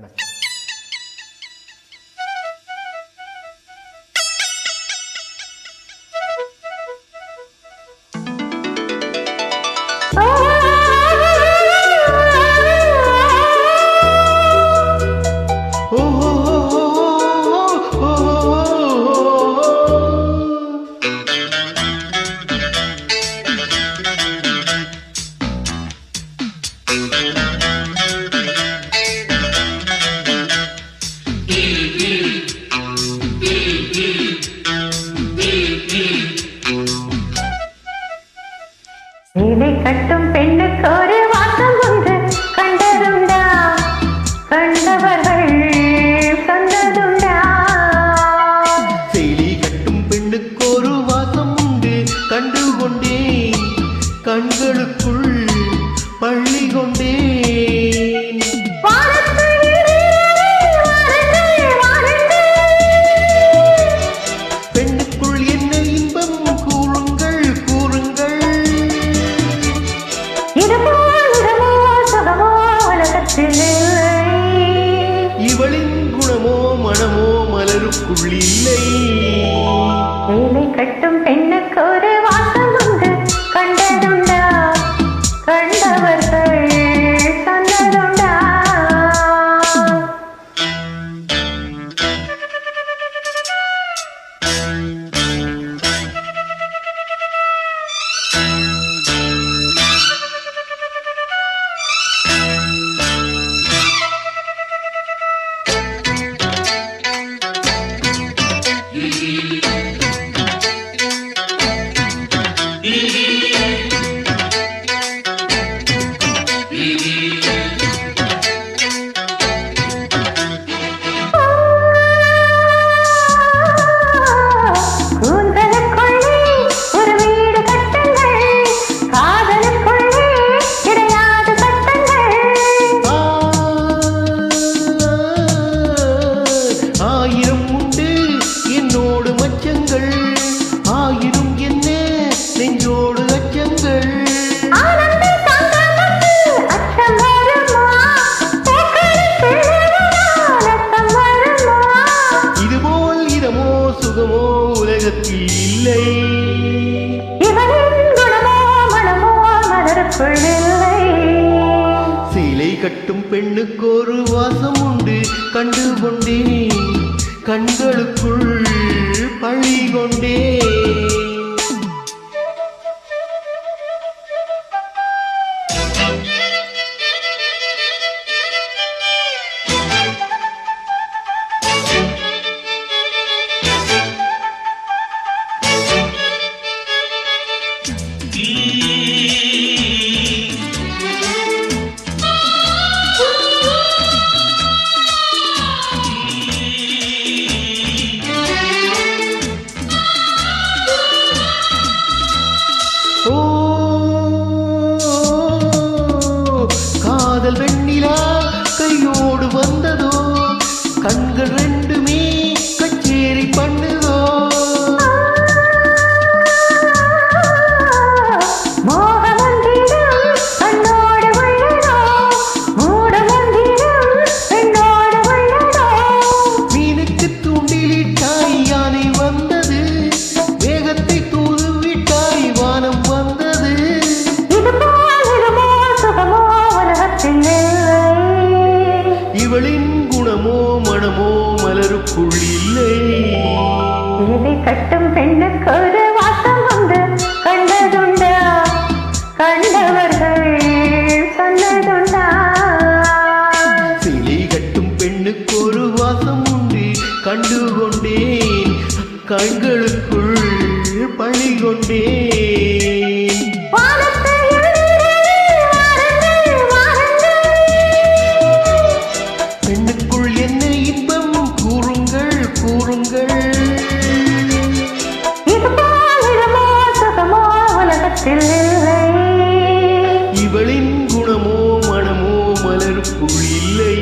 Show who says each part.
Speaker 1: 연락. Thank you. கொண்டேன் கண்களுக்குள் பள்ளி கொண்டேன் பெண்ணுக்குள் என்ன இன்பம் கூறுங்கள் கூறுங்கள். இவளின் குணமோ மனமோ மலருக்குள் இல்லை.
Speaker 2: கட்டும்
Speaker 1: பெண் குணமோ உலகத்தில் இல்லை. சீலை கட்டும் பெண்ணுக்கு ஒரு வாசம் உண்டு. கண்டு கொண்டேன் கண்களுக்குள் பழி கொண்டேன். கண்டு கொண்டேன் கண்களுக்குள் பழி
Speaker 2: கொண்டேன் பெண்ணுக்குள் என்ன இன்பம் கூறுங்கள் கூறுங்கள்.
Speaker 1: இவளின் குணமோ மனமோ மலருக்குள் இல்லை.